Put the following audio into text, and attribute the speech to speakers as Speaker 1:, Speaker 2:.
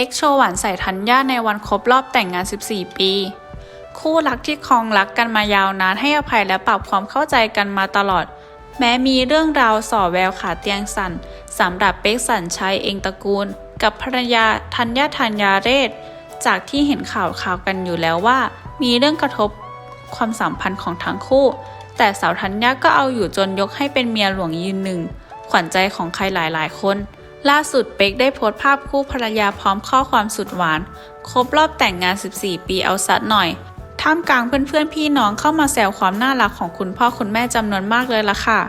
Speaker 1: ป๊กโชว์หวานใส่ธัญญาในวันครบรอบแต่งงาน 14 ปี คู่รักที่ครองรักกันมายาวนานให้อภัยและปรับความเข้าใจกันมาตลอด แม้มีเรื่องราวส่อแววขาเตียงสั่นสำหรับเป๊กสัญชัยเองตระกูล กับภรรยาธัญญาธัญญาเรศ จากที่เห็นข่าวข่าวกันอยู่แล้วว่า มีเรื่องกระทบความสัมพันธ์ของทั้งคู่ แต่สาวธัญญาก็เอาอยู่จนยกให้เป็นเมียหลวงยืนหนึ่งขวัญใจของใครหลายๆ คน ล่าสุดเป็กได้โพสต์ภาพคู่ภรรยาพร้อมข้อความสุดหวาน ครบรอบแต่งงาน 14 ปีเอาซัดหน่อย ท่ามกลางเพื่อนๆพี่น้องเข้ามาแซวความน่ารักของคุณพ่อคุณแม่จำนวนมากเลยล่ะค่ะ